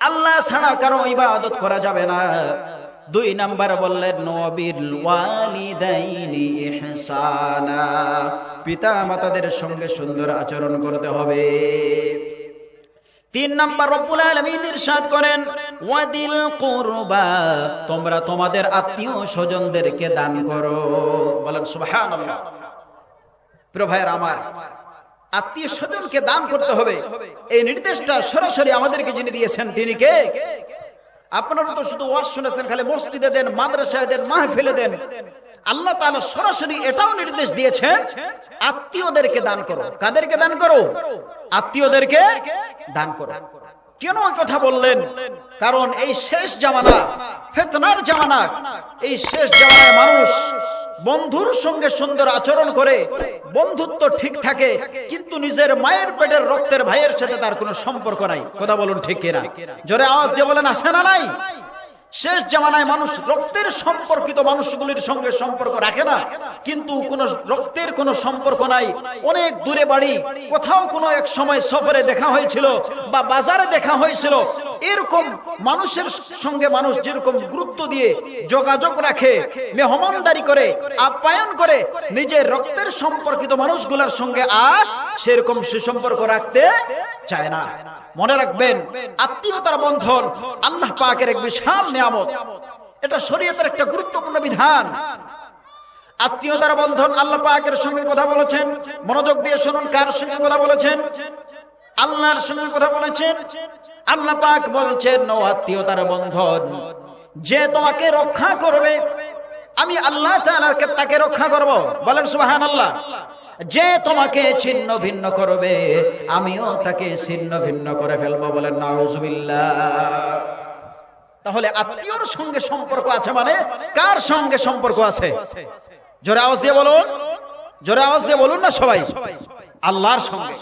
আল্লাহ ছাড়া কারও ইবাদত করা যাবে না। দুই নাম্বার বললেন নবিল ওয়ালিদাইনি ইহসানা। পিতা মাতাদের সঙ্গে সুন্দর আচরণ করতে হবে। তিন নাম্বার রব্বুল আলামিন ইরশাদ করেন, ওয়াদিল কুরবা, তোমরা তোমাদের আত্মীয় স্বজনদেরকে দান করো। বলেন, সুবহানাল্লাহ। প্রিয় ভাইয়ের আমার আত্মীয় স্বজনকে দান করতে হবে। এই নির্দেশটা সরাসরি আমাদেরকে যিনি দিয়েছেন, তিনি কে? আপনারা তো শুধু ওয়াজ শুনেছেন, খালি মসজিদে দেন, মাদ্রাসায় দেন, মাহফিলে দেন। আল্লাহ তাআলা সরাসরি এটাও নির্দেশ দিয়েছেন, আত্মীয়দেরকে দান করো। কাদেরকে দান করো? আত্মীয়দেরকে দান করো। কেন ওই কথা বললেন? কারণ এই শেষ জামানা, ফেতনার জামানা, এই শেষ জামানায় মানুষ বন্ধুর সঙ্গে সুন্দর আচরণ করে, বন্ধুত্ব ঠিক থাকে, কিন্তু নিজের মায়ের পেটের রক্তের ভাইয়ের সাথে তার কোনো সম্পর্ক নাই। কথা বলুন ঠিক কিনা? জোরে আওয়াজ দিয়ে বলেন, আসে না নাই? শেষ জামানায় মানুষ রক্তের সম্পর্কিত মানুষগুলির সঙ্গে সম্পর্ক রাখে না। কিন্তু কোন রক্তের কোনো সম্পর্ক নাই। অনেক দূরে বাড়ি, কোথাও কোনো এক সময় সফরে দেখা হয়েছিল বা বাজারে দেখা হয়েছিল। এরকম মানুষের সঙ্গে মানুষ যেরকম গুরুত্ব দিয়ে যোগাযোগ রাখে, মেহমানদারি করে, আপ্যায়ন করে, নিজের রক্তের সম্পর্কিত মানুষগুলোর সঙ্গে আজ সেরকম সুসম্পর্ক রাখতে চায় না। মনে রাখবেন, আত্মীয়তার বন্ধন আল্লাহ পাকের এক বিশাল নিয়ামত। এটা শরীয়তের একটা গুরুত্বপূর্ণ বিধান। আত্মীয়তার বন্ধন আল্লাহ পাকের সঙ্গে কথা বলেছেন। মনোযোগ দিয়ে শুনুন, কার সঙ্গে কথা বলেছেন? আল্লাহর সঙ্গে কথা বলেছেন। আল্লাহ পাক বলছেন, ও আত্মীয়তার বন্ধন, যে তোমাকে রক্ষা করবে, আমি আল্লাহ তাআলাকে তাকে রক্ষা করব। বলেন, সুবহানাল্লাহ। যে তোমাকে ছিন্ন ভিন্ন করবে, আমিও তাকে ছিন্ন ভিন্ন করে ফেলব। বলেন, নাউজুবিল্লাহ। তাহলে আত্মীয়র সঙ্গে সম্পর্ক আছে মানে কার সঙ্গে সম্পর্ক আছে? জোরে আওয়াজ দিয়ে বলুন। জোরে আওয়াজ দিয়ে বলুন না সবাই। আল্লাহর সঙ্গে।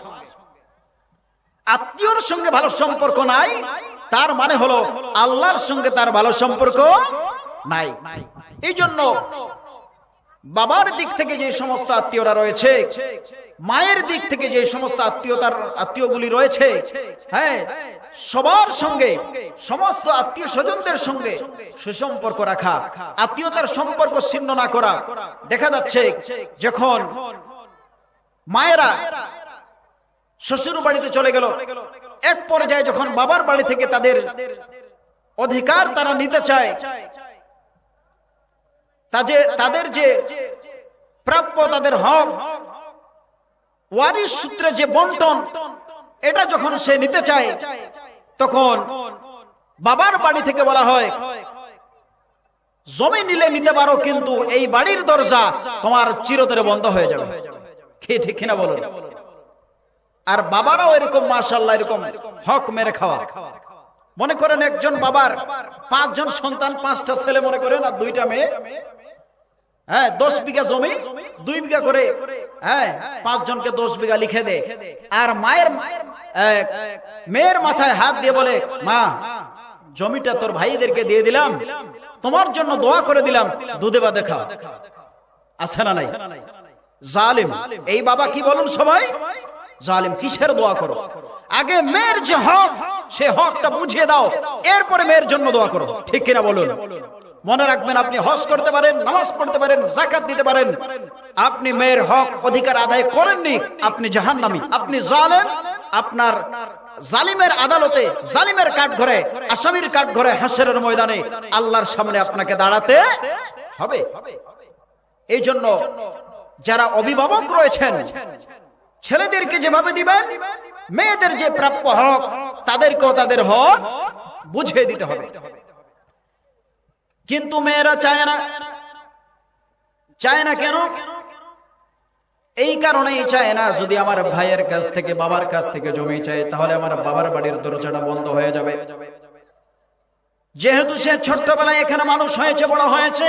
আত্মীয়র সঙ্গে ভালো সম্পর্ক নাই, তার মানে হলো আল্লাহর সঙ্গে তার ভালো সম্পর্ক নাই। এই জন্য বাবার দিক থেকে যে সমস্ত আত্মীয়রা রয়েছে, মায়ের দিক থেকে যে সমস্ত আত্মীয়তার, আত্মীয়গুলি রয়েছে হ্যাঁ সবার সঙ্গে, সমস্ত আত্মীয় স্বজনদের সঙ্গে সুসম্পর্ক রাখা, আত্মীয়তার সম্পর্ক ছিন্ন না করা। দেখা যাচ্ছে যখন মায়েরা শ্বশুর বাড়িতে চলে গেল, এক পর্যায়ে যখন বাবার বাড়ি থেকে তাদের অধিকার তারা নিতে চায় তাদের যে প্রাপ্য তাদের হক, ওয়ারিশ সূত্রে যে বন্টন, এটা যখন সে নিতে চায়, তখন বাবার বাড়ি থেকে বলা হয়, জমি নিলে নিতে পারো, কিন্তু এই বাড়ির দরজা তোমার চিরতরে বন্ধ হয়ে যাবে। কে ঠিক কিনা বলুন? আর বাবারাও এরকম মাশাল্লাহ এরকম হক মেরে খাওয়া। মনে করেন একজন বাবার পাঁচজন সন্তান, পাঁচটা ছেলে মনে করেন, আর দুইটা মেয়ে। হ্যাঁ দশ বিঘা জমি, দুই বিঘা করে হ্যাঁ পাঁচ জনকে দশ বিঘা লিখে দে আর মায়ের মেয়ের মাথায় হাত দিয়ে বলে, মা, জমিটা তোর ভাইদেরকে দিয়ে দিলাম। তোমার জন্য দোয়া করে দিলাম। দুধে বা দেখা আছে না নাই? জালিম, এই বাবা কি বলুন সবাই? জালিম, কিসের দোয়া করো? আগে মেয়ের যে হক সে হকটা বুঝিয়ে দাও। এরপরে মেয়ের জন্য দোয়া করো। ঠিক কিনা বলুন? মনে রাখবেন, আপনি হজ করতে পারেন, নামাজ পড়তে পারেন জাকাত দিতে পারেন। আপনি মেয়ের হক অধিকার আদায় করেননি, আপনি জাহান্নামী। আপনি জালেম, আপনার জালিমের আদালতে, জালিমের কাঠ ঘরে আসামির কাঠ ঘরে হাসরের ময়দানে আল্লাহর সামনে আপনাকে দাঁড়াতে হবে। এই জন্য যারা অভিভাবক রয়েছেন, ছেলেদেরকে যেভাবে দিবেন মেয়েদের যে প্রাপ্য হক, তাদেরকেও তাদের হক বুঝিয়ে দিতে হবে। কিন্তু মেয়েরা চায় না। চায় না কেন? এই কারণেই চায় না, যদি আমার ভাইয়ের কাছ থেকে, বাবার কাছ থেকে জমি চায়, তাহলে আমার বাবার বাড়ির দরজাটা বন্ধ হয়ে যাবে। যেহেতু সে ছোট্টবেলায় এখানে মানুষ হয়েছে, বড় হয়েছে,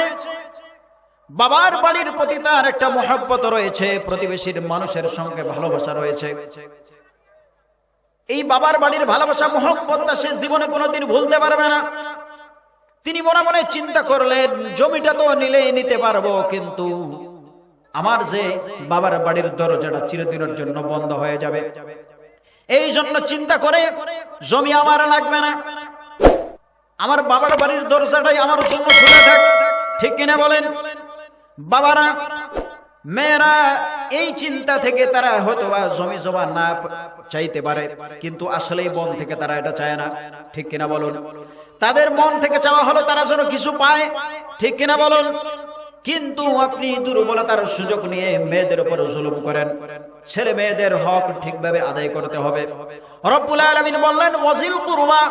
বাবার বাড়ির প্রতি তার একটা মহাব্বত রয়েছে, প্রতিবেশীর মানুষের সঙ্গে ভালোবাসা রয়েছে। এই বাবার বাড়ির ভালোবাসা, মহব্বতটা সে জীবনে কোনোদিন ভুলতে পারবে না। তিনি মনে মনে চিন্তা করলেন, জমিটা তো নিলেই নিতে পারব, কিন্তু আমার যে বাবার বাড়ির দরজাটা চিরদিনের জন্য বন্ধ হয়ে যাবে। এই জন্য চিন্তা করে জমি আমার লাগবে না। আমার বাবার বাড়ির দরজাটাই আমার জন্য খুলে থাক। ঠিক কিনা বলেন? বাবারা, মেয়েরা এই চিন্তা থেকে তারা হয়তো বা জমি জমা না চাইতে পারে, কিন্তু আসলেই মন থেকে তারা এটা চায় না। ঠিক কিনা বলুন? তাদের মন থেকে চাওয়া হলো তারা যেন কিছু পায়। ঠিক কিনা বলুন? কিন্তু আপনি দুর্বলতার সুযোগ নিয়ে মেয়েদের উপর জুলুম করেন। ছেলে মেয়েদের হক ঠিকভাবে আদায় করতে হবে। রব্বুল আলামিন বললেন, ওয়াজিল কুরবা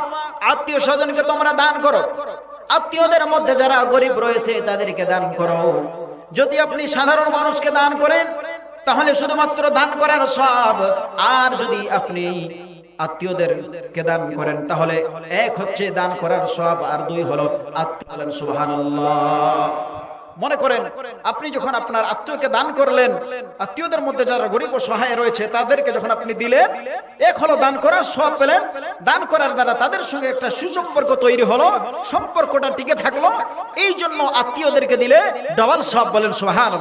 আত্মীয় স্বজনকে তোমরা দান করো। আত্মীয়দের মধ্যে যারা গরিব রয়েছে তাদেরকে দান করো। যদি আপনি সাধারণ মানুষকে দান করেন তাহলে শুধুমাত্র দান করার সব। আর যদি আপনি আত্মীয়দেরকে দান করেন, তাহলে এক হচ্ছে দান করার সব, আর দুই হলো আত্মীয় সুবহানাল্লাহ। মনে করেন, আপনি যখন আপনার আত্মীয়কে দান করলেন, আত্মীয়দের মধ্যে যারা গরিব সহায় রয়েছে, তাদেরকে যখন আপনি দিলেন, এক হলো দান করার সব পেলেন। দান করার দ্বারা তাদের সঙ্গে একটা সুসম্পর্ক তৈরি হলো, সম্পর্কটা টিকে থাকল। এই জন্য আত্মীয়দেরকে দিলে ডবল সব বলেন সোহান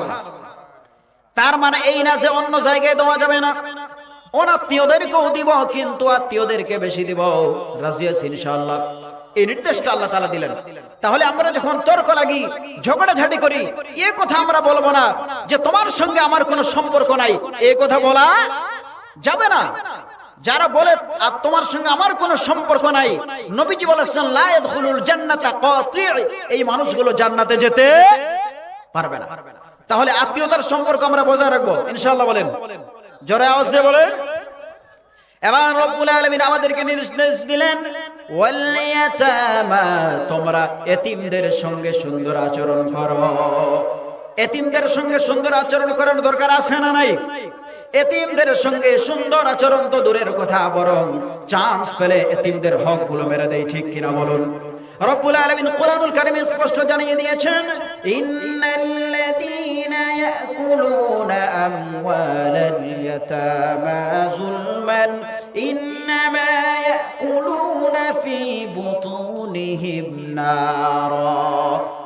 তার মানে এই না যে অন্য জায়গায় দেওয়া যাবে না। অনাত্মীয়দেরকেও দিব, কিন্তু আত্মীয়দেরকে বেশি দিব। রাজি ইনশাআল্লাহ। এই নির্দেশটা আল্লাহ তালা দিলেন। তাহলে আমরা যখন তর্ক লাগি ঝগড়া ঝগড়াঝাটি করি, এ কথা আমরা বলব না যে তোমার সঙ্গে আমার কোনো সম্পর্ক নাই। এ কথা বলা যাবে না। যারা বলে, আর তোমার সঙ্গে আমার কোনো সম্পর্ক নাই? নবীজি বলেছেন, লা ইয়াদখুলুল জান্নাতা এই মানুষগুলো জান্নাতে যেতে পারবে না। তাহলে আত্মীয়তার সম্পর্ক আমরা বজায় রাখব, ইনশাআল্লাহ বলেন। জোরে আওয়াজ দিয়ে বলেন। এবার রব্বুল আলামিন আমাদেরকে নির্দেশ দিলেন তোমরা এতিমদের সঙ্গে সুন্দর আচরণ করো। এতিমদের সঙ্গে সুন্দর আচরণ করার দরকার আছে না নাই? এতিমদের সঙ্গে সুন্দর আচরণ তো দূরের কথা, বরং চান্স পেলে এতিমদের হকগুলো মেরে দেয়, ঠিক কিনা বলুন? রব্বুল আলামিন কোরআনুল কারীমে স্পষ্ট জানিয়ে দিয়েছেন আমওয়ালাল ইয়াতামা যুলমান ইন্নামা ইয়াকুলুনা ফি বুতুনিহিম নারা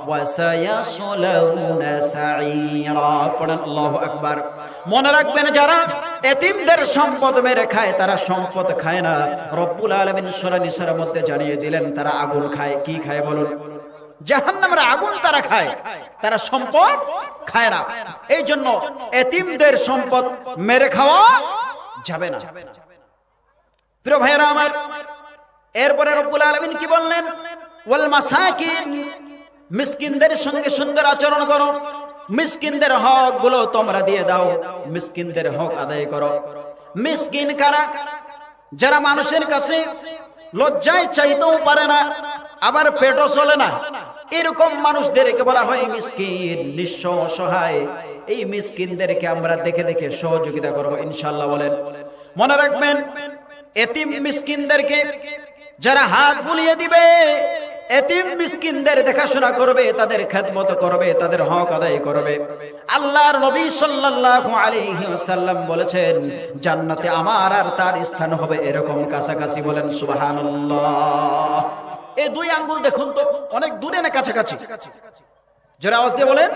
ওয়াসায়াসলাউনা সাঈরা পড়েন আল্লাহু আকবার। মনে রাখবেন যারা এতিমদের সম্পদ মেরে খায়, তারা সম্পদ খায় না। রব্বুল আলামিন সূরা নিসার মধ্যে জানিয়ে দিলেন, তারা আগুন খায়। কি খায় বলুন? জাহান্নামের আগুন তারা খায়, তারা সম্পদ খায় না। এই জন্য এতিমদের সম্পদ মেরে খাওয়া যাবে না। প্রিয় ভাইয়েরা আমার, এরপরে রব্বুল আলামিন কি বললেন? ওয়াল মাসাকিন, মিসকিনদের সঙ্গে সুন্দর আচরণ করো। মিসকিনদের হকগুলো তোমরা দিয়ে দাও। মিসকিনদের হক আদায় করো। মিসকিন কারা? যারা মানুষের কাছে লজ্জায় চাইতেও পারে না, আবার পেটও চলে না। এরকম মানুষদেরকে বলা হয় মিসকিন, নিঃস্ব অসহায়। এই মিসকিনদেরকে আমরা দেখে দেখে সহযোগিতা করব ইনশাল্লাহ বলেন। মনে রাখবেন, এতিম মিসকিনদেরকে যারা হাত বুলিয়ে দিবে, এতিম মিসকিনদের দেখাশোনা করবে, তাদের খেদমত করবে, তাদের হক আদায় করবে। আল্লাহর নবী সাল্লাল্লাহু আলাইহি ওয়াসাল্লাম বলেছেন, জান্নাতে আমার আর তার স্থান হবে এরকম কাছাকাছি বলেন, সুবহানাল্লাহ। এই দুই আঙ্গুল দেখুন তো, অনেক দূরে না কাছাকাছি? যারা আওয়াজ দিয়ে বলেন।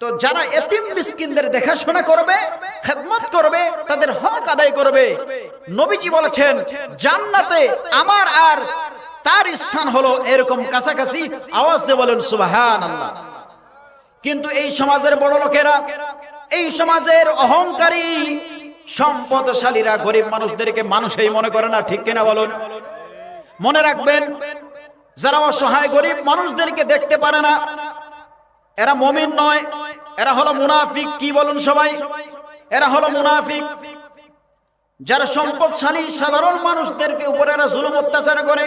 তো যারা এতিম মিসকিনদের দেখাশোনা করবে, খেদমত করবে, তাদের হক আদায় করবে, নবীজি বলেছেন, জান্নাতে আমার আর তার স্থান হলো এরকম কাছাকাছি। আওয়াজ দিয়ে বলেন সুবাহান কিন্তু এই সমাজের বড় লোকেরা, এই সমাজের অহংকারী, সম্পদশালীরা, গরিব মানুষদেরকে মানুষই মনে করে না, ঠিক কিনা বলুন? মনে রাখবেন, যারা অসহায় গরিব মানুষদেরকে দেখতে পারে না, এরা মমিন নয়, এরা হলো মুনাফিক, কি বলুন সবাই? এরা হলো মুনাফিক। যারা সম্পদশালী, সাধারণ মানুষদেরকে উপরে এরা জুলুম অত্যাচার করে,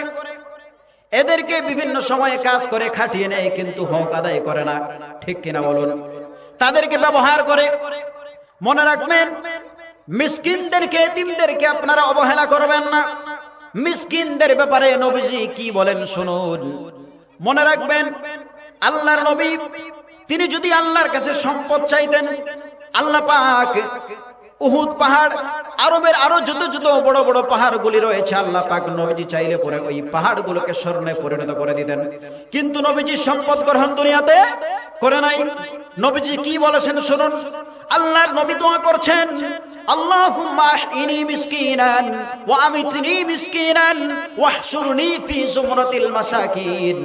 এদেরকে বিভিন্ন সময়ে কাজ করে খাটিয়ে নেয়, কিন্তু হক আদায় করে না। ঠিক কিনা বলুন? তাদেরকে ব্যবহার করে। মনে রাখবেন, মিসকিনদেরকে, এতিমদেরকে আপনারা অবহেলা করবেন না। মিসকিনদের ব্যাপারে নবীজি কি বলেন শুনুন। মনে রাখবেন, আল্লাহর নবী, তিনি যদি আল্লাহর কাছে সম্পদ চাইতেন, আল্লাহ পাক উহুদ পাহাড়, আরবের আরও যত যত বড় বড় পাহাড়গুলি রয়েছে, আল্লাহ পাক নবীজি চাইলে পরে ওই পাহাড়গুলোকে স্বর্ণে পরিণত করে দিতেন। কিন্তু নবীজি সম্পদ গ্রহণ দুনিয়াতে করে নাই। নবীজি কি বলেছেন শুনুন? আল্লাহর নবী দোয়া করছেন, আল্লাহুম্মা ইনি মিসকিনান ওয়া আমিতনি মিসকিনান ওয়াহশুরনি ফি জুমরাতিল মাসাকিন।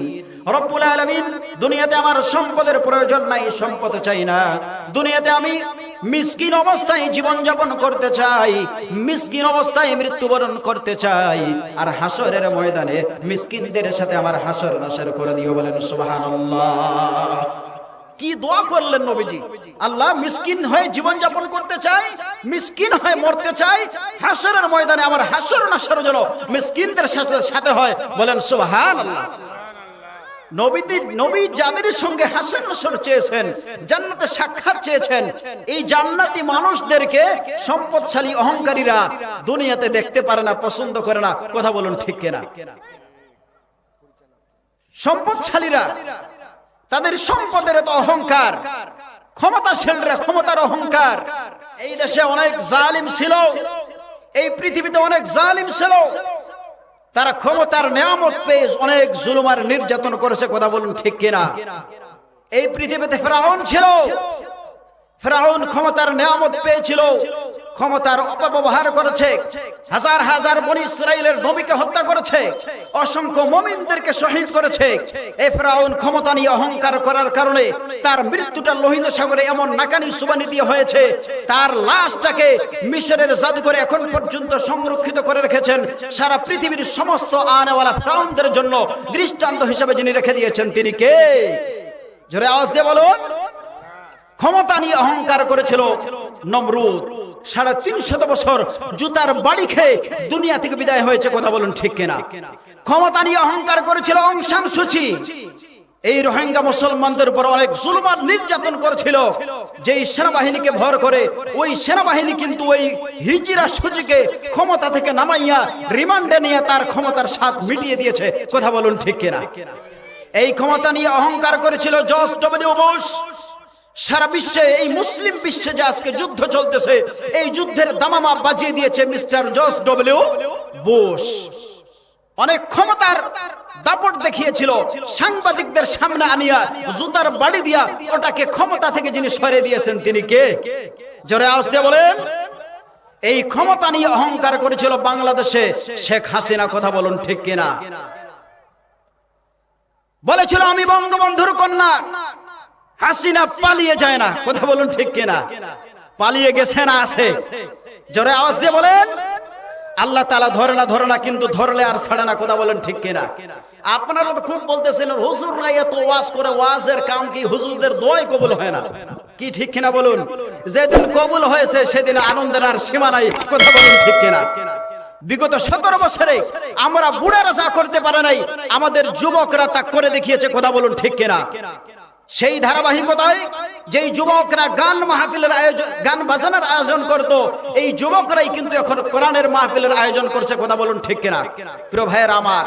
রব্বুল আলামিন, দুনিয়াতে আমার সম্পদের প্রয়োজন নাই, সম্পদ চাই না। দুনিয়াতে আমি মিসকিন অবস্থায় জীবন যাপন করতে চাই, মিসকিন অবস্থায় মৃত্যুবরণ করতে চাই। আর হাসরের ময়দানে মিসকিনদের সাথে আমার হাসর নাসর করে দিও বলেন, সুবহানাল্লাহ। কি দোয়া করলেন নবীজি? আল্লাহ মিসকিন হয়ে জীবন যাপন করতে চাই, মিসকিন হয়ে মরতে চাই, হাসরের ময়দানে আমার হাসর নাসর যেন মিসকিনদের সাথে সাথে হয়। বলেন নবীদের নবী যাদের সঙ্গে চেয়েছেন, জান্নাতে সাক্ষাৎ চেয়েছেন, এই জান্নাতি মানুষদেরকে সম্পদশালী অহংকারীরা দুনিয়াতে দেখতে পারে না, পছন্দ করে না। কথা বলুন ঠিক কিনা? সম্পদশালীরা তাদের সম্পদের এত অহংকার। ক্ষমতাশীলরা ক্ষমতার অহংকার। এই দেশে অনেক জালিম ছিল। এই পৃথিবীতে অনেক জালিম ছিল। তারা ক্ষমতার নিয়ামত পেয়ে অনেক জুলুমার নির্যাতন করেছে, কথা বলুন ঠিক কিনা? এই পৃথিবীতে ফেরাউন ছিল। ফেরাউন ক্ষমতার নিয়ামত পেয়েছিল। ক্ষমতার অপব্যবহার করেছে। হাজার হাজার বনি ইসরায়েলের নবীকে হত্যা করেছে। অসংখ্য মমিনদেরকে শহীদ করেছে। এই ফেরাউন ক্ষমতা নিয়ে অহংকার করার কারণে তার মৃত্যুটা লোহিত সাগরে এমন নাকানি সুবানি দিয়ে হয়েছে। তার লাশটাকে মিশরের জাদুঘরে এখন পর্যন্ত সংরক্ষিত করে রেখেছেন। সারা পৃথিবীর সমস্ত আনেওয়ালা ফেরাউনদের জন্য দৃষ্টান্ত হিসেবে যিনি রেখে দিয়েছেন, তিনি কে? জোরে আওয়াজ দিয়ে বলুন। ক্ষমতা নিয়ে অহংকার করেছিল নমরুদ। সাড়ে তিনশত বছর জুতার বাড়ি খেয়ে দুনিয়া থেকে বিদায় হয়েছে, কথা বলুন ঠিক কিনা? ক্ষমতা নিয়ে অহংকার করেছিল অংশান সূচি। এই রোহিঙ্গা মুসলমানদের উপর অনেক জুলুমান নির্যাতন করেছিল। যেই সেনাবাহিনীকে ভর করে, ওই সেনাবাহিনী কিন্তু ওই হিজিরা সুচিকে ক্ষমতা থেকে নামাইয়া রিমান্ডে নিয়ে তার ক্ষমতার স্বাদ মিটিয়ে দিয়েছে, কথা বলুন ঠিক কিনা? এই ক্ষমতা নিয়ে অহংকার করেছিল জর্জ ডব্লিউ বুশ। সারা বিশ্বে, এই মুসলিম বিশ্বে যে আজকে যুদ্ধ চলতেছে, এই যুদ্ধের দামামা বাজিয়ে দিয়েছে মিস্টার জস ডব্লিউ বোস অনেক ক্ষমতার দাপট দেখিয়েছিল, সাংবাদিকদের সামনে আনিয়া জুতার বাড়ি দিয়া ওটাকে ক্ষমতা থেকে যিনি সরে দিয়েছেন, তিনি কে? জোরে দিয়ে বলেন, এই ক্ষমতা নিয়ে অহংকার করেছিল বাংলাদেশে, শেখ হাসিনা, কথা বলুন ঠিক কিনা? বলেছিল, আমি বঙ্গবন্ধুর কন্যা। হাসিনা পালিয়ে যায় না। কথা বলুন ঠিক কিনা? পালিয়ে গেছে না আছে? জোরে আওয়াজ দিয়ে বলেন। আল্লাহ তালা ধরে না ধরে না, কিন্তু ধরলে আর ছাড়ে না। কথা বলেন ঠিক কিনা? আপনারা তো খুব বলতেছেন হুজুররা এত ওয়াজ করে, ওয়াজের কাম কি হুজুরদের দোয়াই কবুল হয় না? কি ঠিক কিনা বলুন? যেদিন কবুল হয়েছে, সেদিন আনন্দের আর সীমা নাই। কথা বলুন ঠিক কিনা? বিগত সতেরো বছরে আমরা বুড়ারা যা করতে পারে নাই, আমাদের যুবকরা তা করে দেখিয়েছে। কথা বলুন ঠিক কিনা? সেই ধারাবাহিকতায় যেই যুবকরা গান মাহফিলের আয়োজন গান বাজানোর আয়োজন করত, এই যুবকরাই কিন্তু এখন কোরআনের মাহফিলের আয়োজন করছে, কথা বলুন ঠিক কিনা? প্রিয় ভাইয়ের আমার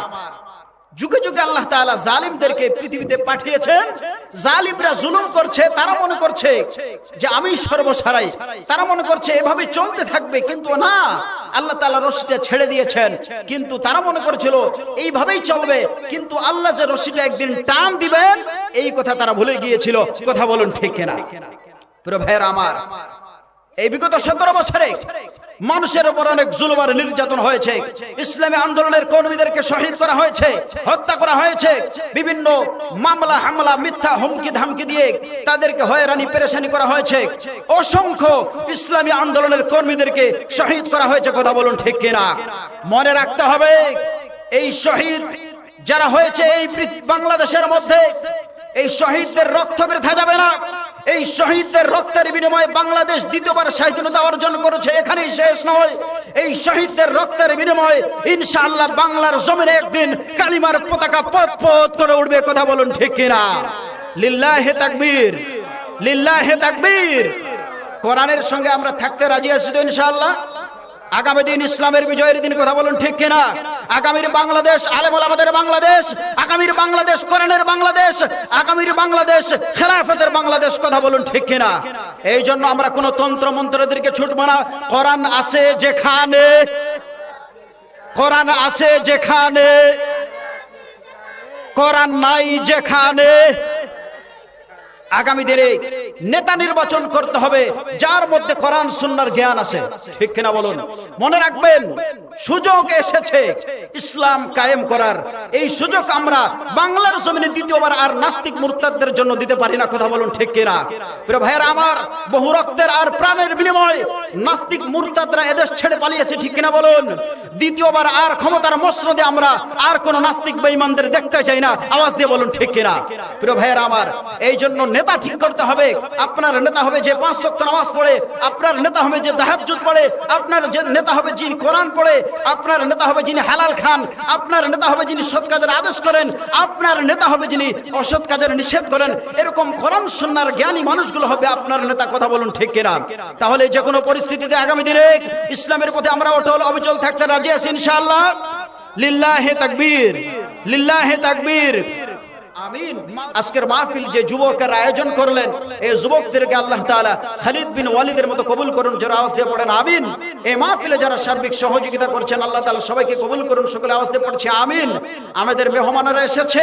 যুগে যুগে আল্লাহ তাআলা জালিমদেরকে পৃথিবীতে পাঠিয়েছেন। জালিমরা জুলুম করছে, তারা মনে করছে যে আমি সর্বসারাই। তারা মনে করছে এভাবে চলতে থাকবে, কিন্তু না। আল্লাহ তাআলা রশিটা ছেড়ে দিয়েছেন। কিন্তু তারা মনে করেছিল, এইভাবেই চলবে। কিন্তু আল্লাহ যে রশিটা একদিন টান দিবেন, এই কথা তারা ভুলে গিয়েছিল। কথা বলুন ঠিক কিনা? প্রিয় ভাইয়ের আমার এই বিগত সতেরো বছরে মানুষের উপর অনেক জুলুমার নির্যাতন হয়েছে। ইসলামী আন্দোলনের কর্মীদেরকে শহীদ করা হয়েছে, হত্যা করা হয়েছে। বিভিন্ন মামলা, হামলা, মিথ্যা হুমকি, ধামকি দিয়ে তাদেরকে হয়রানি, পেরেশানি করা হয়েছে। অসংখ্য ইসলামী আন্দোলনের কর্মীদেরকে শহীদ করা হয়েছে, কথা বলুন ঠিক কিনা? মনে রাখতে হবে, এই শহীদ যারা হয়েছে এই বাংলাদেশের মধ্যে এই শহীদদের রক্ত বৃথা যাবে না। এই শহীদদের রক্তের বিনিময়ে বাংলাদেশ দ্বিতীয়বার স্বাধীনতা অর্জন করেছে, এখানেই শেষ নয়। এই শহীদদের রক্তের বিনিময়ে ইনশাআল্লাহ বাংলার জমিনে একদিন কালিমার পতাকা পথ পথ করে উঠবে, কথা বলুন ঠিক কিনা? লিল্লাহে তাকবীর লিল্লাহে তাকবীর। কোরআনের সঙ্গে আমরা থাকতে রাজি আছি তো ইনশাআল্লাহ? আগামী দিন ইসলামের বিজয়ের দিন কথা বলুন ঠিক কিনা? আগামীর বাংলাদেশ, আলেমুল আমাদের বাংলাদেশ, আগামীর বাংলাদেশ, কোরআনের বাংলাদেশ, আগামীর বাংলাদেশ, খেলাফতের বাংলাদেশ কথা বলুন ঠিক কিনা? এই জন্য আমরা কোন তন্ত্র মন্ত্রদেরকে ছুটবো না। কোরআন আছে যেখানে। কোরআন আছে যেখানে। কোরআন নাই যেখানে। আগামী দিনে নেতা নির্বাচন করতে হবে, যার মধ্যে কোরআন, সুন্নার জ্ঞান আছে। ঠিক কিনা বলুন? মনে রাখবেন, সুযোগ এসেছে ইসলাম কায়েম করার। এই সুযোগ আমরা বাংলার জমিনে দ্বিতীয়বার আর নাস্তিক মুরতাদদের জন্য দিতে পারি না, কথা বলুন ঠিক কিনা? প্রিয় ভাইয়ের, আমার বহু রক্তের আর প্রাণের বিনিময় নাস্তিক মুরতাদরা এদেশ ছেড়ে পালিয়েছে, ঠিক কিনা বলুন? দ্বিতীয়বার আর ক্ষমতার মসনদে আমরা আর কোন নাস্তিক বেঈমানদের দেখতে চাই না। আওয়াজ দিয়ে বলুন ঠিক কিনা? প্রিয় ভাইয়ের, আমার এই জন্য নেতা ঠিক করতে হবে। আপনার নেতা হবে যে পাঁচ ওয়াক্ত নামাজ পড়ে, আপনার নেতা হবে যে তাহাজ্জুদ পড়ে, আপনার যে নেতা হবে যিনি কোরআন পড়ে, আপনার নেতা হবে যিনি হালাল খান, আপনার নেতা হবে যিনি সৎ কাজের আদেশ করেন, আপনার নেতা হবে যিনি অসৎ কাজের নিষেধ করেন। এরকম কোরআন সুন্নাহর জ্ঞানী মানুষগুলো হবে আপনার নেতা, কথা বলুন ঠিক কিনা? তাহলে যে কোনো পরিস্থিতিতে আগামী দিনে ইসলামের পথে আমরা অটল অবিচল থাকতে রাজি আছি ইনশাআল্লাহ? লিল্লাহে তাকবীর লিল্লাহে তাকবীর। আমিন। আজকের মাহফিল যে যুবকের আয়োজন করলেন এই যুবকদেরকে আল্লাহ তাআলা খালিদ বিন ওয়ালিদের মতো কবুল করুন যারা আওয়াজ দিয়ে পড়েন আমিন। এই মাহফিলে যারা সার্বিক সহযোগিতা করছেন আল্লাহ তাআলা সবাইকে কবুল করুন সকলে আওয়াজ দিয়ে পড়ছে আমিন। আমাদের মেহমানেরা এসেছে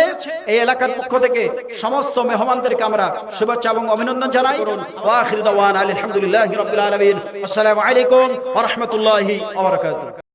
এই এলাকার পক্ষ থেকে সমস্ত মেহমানদেরকে আমরা শুভেচ্ছা এবং অভিনন্দন জানাই। ওয়া আখির দাওয়ানা আলহামদুলিল্লাহি রাব্বিল আলামিন। আসসালামু আলাইকুম ওয়া রাহমাতুল্লাহি ওয়া বারাকাতুহু।